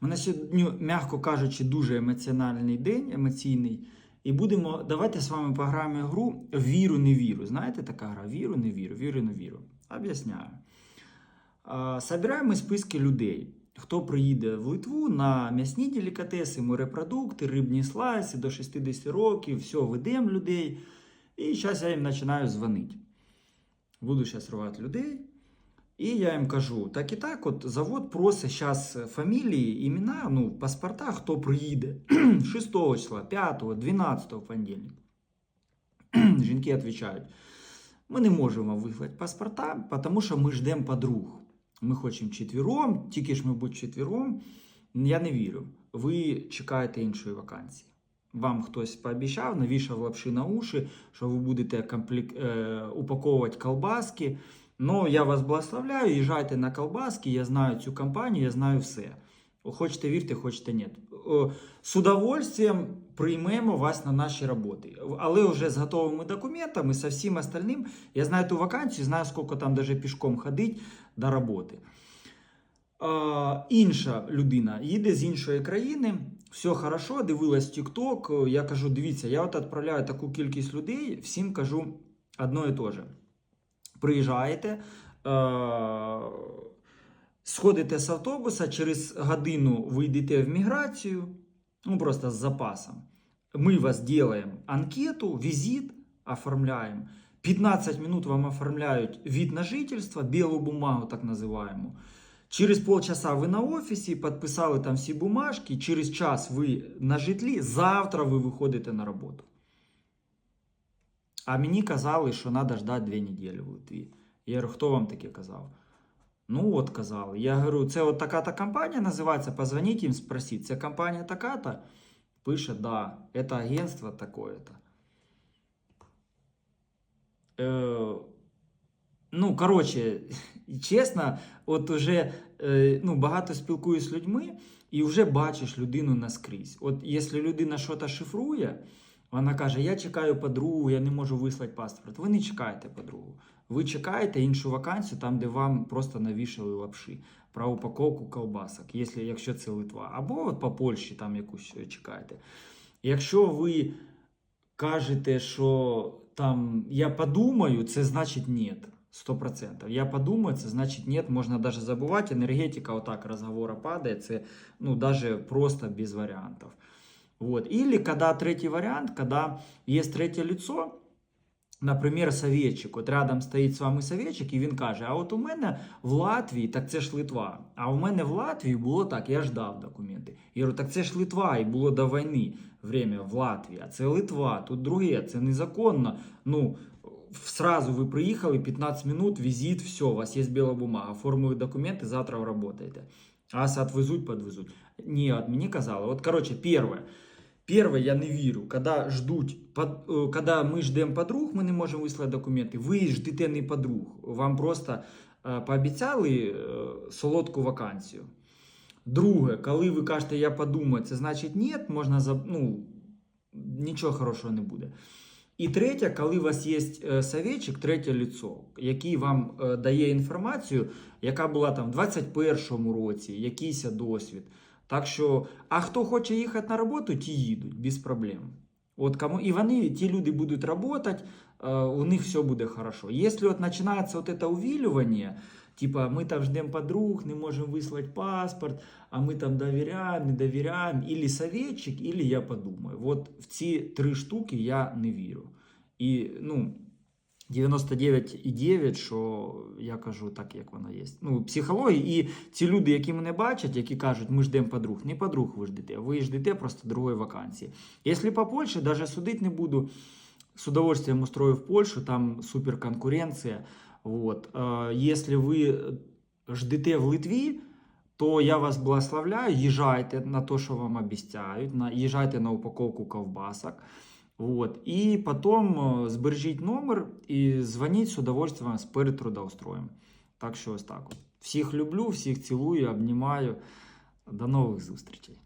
Мене сьогодні, м'яко кажучи, дуже емоціональний день, емоційний. І будемо давайте з вами пограємо гру Віру, не віру. Знаєте така гра? Віру, не віру, віру, не віру. Об'ясняю. Собираємо списки людей. Хто приїде в Литву на м'ясні делікатеси, морепродукти, рибні слайси до 60 років, все, ведемо людей. І зараз я їм починаю дзвонити. Буду зараз рвати людей. І я їм кажу: так і так, от завод просить зараз фамілії, імена, ну, в паспортах, хто приїде 6 числа, 5, 12 в. Жінки відповідають: ми не можемо вам паспорта, тому що ми ждемо подруг. Ми хочемо четвіром, тільки ж ми будемо четвіром. Я не вірю. Ви чекаєте іншої вакансії. Вам хтось пообіцяв, навішав лапши на уші, що ви будете комплек... е, упаковувати колбаски. Ну, я вас благословляю, їжджайте на колбаски, я знаю цю компанію, я знаю все. Хочете вірте, хочете ні. З удовольствием приймемо вас на наші роботи. Але вже з готовими документами, з всім остальним. Я знаю ту вакансію, знаю, скільки там даже пішком ходить до роботи. Інша людина їде з іншої країни, все хорошо, дивилась TikTok. Я кажу: дивіться, я от відправляю таку кількість людей, всім кажу одно і те же. Приїжджаєте, е, сходите з автобуса, через годину ви йдете в міграцію, ну просто з запасом. Ми вас делаем анкету, візит оформляємо. 15 минут вам оформляють вид на жительство, білу бумагу, так називаємо. Через полчаса ви на офісі, підписали там всі бумажки, через час ви на житлі, завтра ви виходите на роботу. А мені казали, що треба ждати дві неділі в Литві. Я говорю, хто вам таке казав? Ну, от казали. Я говорю, це от така-то компанія називається, позвоніть їм, спросіть, це компанія така-то? Пише, да, це агентство такое-то. Е, ну, коротше, чесно, от уже е, ну, багато спілкуюсь з людьми і вже бачиш людину наскрізь. От якщо людина щось шифрує, вона каже: Я чекаю подругу, я не можу вислати паспорт. Ви не чекаєте подругу. Ви чекаєте іншу вакансію, там, де вам просто навішали лапши про упаковку колбасок, якщо, це Литва. Або от по Польщі там якусь чекаєте. Якщо ви кажете, що там я подумаю, це значить ні. 100%. Я подумаю, це значить нет, можна даже забувати. Енергетика, отак разговора падає, це ну, даже просто без варіантів. Вот. Или когда третий вариант, когда есть третє лицо, наприклад, советчик, от рядом стоїть з вами советчик, і він каже: А от у мене в Латвії, так це ж Литва. А у мене в Латвії було так, я ждав документи. Я говорю, так це ж Литва, і було до війни время в Латвії, а це Литва, тут друге, це незаконно. Ну, сразу ви приїхали, 15 минут, візит, все, у вас є біла бумага, оформили документи, завтра ви работаєте. А вас отвезуть, подвезуть. Ні, от мені казали. От, короче, перше. Первое, я не вірю, коли ждуть, под, е, коли ми ждемо подруг, ми не можемо вислати документи. Ви ждете не подруг. Вам просто е, пообіцяли е, солодку вакансію. Друге, коли ви кажете, я подумаю, це значить ні, можна ну, нічого хорошого не буде. І третє, коли у вас є е, советчик, третє лицо, який вам е, дає інформацію, яка була там в 21-му році, якийсь досвід. Так що, а хто хоче їхати на роботу, ті їдуть без проблем. От кому, і вони, ті люди будуть працювати, е, у них все буде хорошо. Якщо от починається от це увілювання, типа ми там ждемо подруг, не можемо вислати паспорт, а ми там довіряємо, не довіряємо, ілі советчик, ілі я подумаю. От в ці три штуки я не вірю. І ну, 99,9, що я кажу так, як воно є. Ну, психологія. І ці люди, які мене бачать, які кажуть, ми ждемо подруг, не подруг ви ждете, ви ждете просто другої вакансії. Якщо по Польщі, навіть судити не буду, с удовольствием устрою в Польшу, там супер конкуренція. Вот. Е, Якщо ви ждете в Литві, то я вас благословляю, їжджайте на те, що вам обіцяють, їжджайте на упаковку ковбасок. Вот. І потім е, збережіть номер і дзвоніть з удовольствием з перед трудоустроєм. Так що ось так. Всіх люблю, всіх цілую, обнімаю. До нових зустрічей.